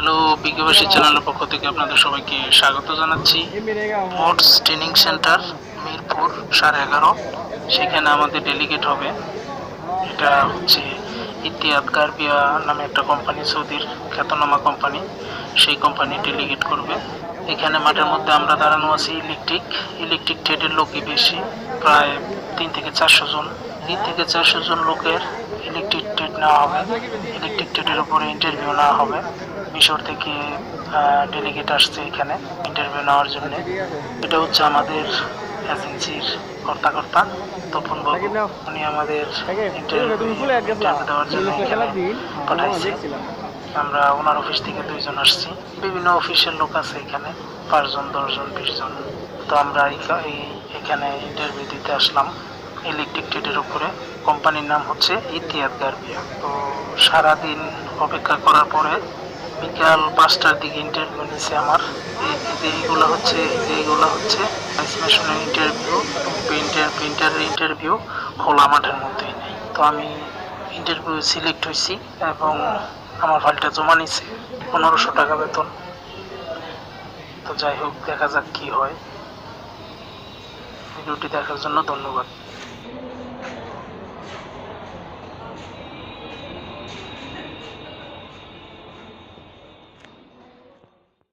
Hello বিকেবাসী চ্যানেলের পক্ষ থেকে আপনাদের সবাইকে স্বাগত জানাচ্ছি। মোটস ট্রেনিং সেন্টার মিরপুর, সাড়ে এগারো। সেখানে আমাদের ডেলিগেট হবে। এটা হচ্ছে ইতিহাদ গার্বিয়া নামে একটা কোম্পানি সৌদির খ্যাতনামা কোম্পানি সেই কোম্পানি ডেলিগেট করবে। এখানে মাঠের মধ্যে আমরা দাঁড়ানো আছি ইলেকট্রিক ইলেকট্রিক ট্রেডের লোকই বেশি। প্রায় তিন থেকে চারশো জন। তিন থেকে চারশো জন লোকের ইলেকট্রিক ট্রেড নেওয়া হবে। ইলেকট্রিক ট্রেডের উপরে ইন্টারভিউ নেওয়া হবে। মিশর থেকে ডেলিগেট আসছে এখানে ইন্টারভিউ নেওয়ার জন্য। এটা হচ্ছে আমাদের এজেন্সির কর্তাকর্তা তপন বাবু। উনি আমাদের ইন্টারভিউ দেওয়ার জন্য এখানে পাঠাইছে। আমরা ওনার অফিস থেকে দুইজন আসছি। বিভিন্ন অফিসের লোক আছে এখানে পাঁচজন দশজন বিশ জন তো আমরা এই- এই এখানে ইন্টারভিউ দিতে আসলাম ইলেকট্রিক ট্রেডের উপরে। কোম্পানির নাম হচ্ছে ইতিহাদ গার্বিয়া। তো সারাদিন অপেক্ষা করার পরে বিকাল পাঁচটার দিকে ইন্টারভিউ নিয়েছে আমার। এইগুলো হচ্ছে এইগুলো হচ্ছে মেশিনের ইন্টারভিউ প্রিন্টার প্রিন্টারের ইন্টারভিউ খোলা মাঠের মধ্যেই তো আমি ইন্টারভিউ সিলেক্ট হয়েছি এবং আমার ফাইলটা জমা নিছে পনেরোশো টাকা বেতন। তো যাই হোক, দেখা যাক কি হয়। ভিডিওটি দেখার জন্য ধন্যবাদ।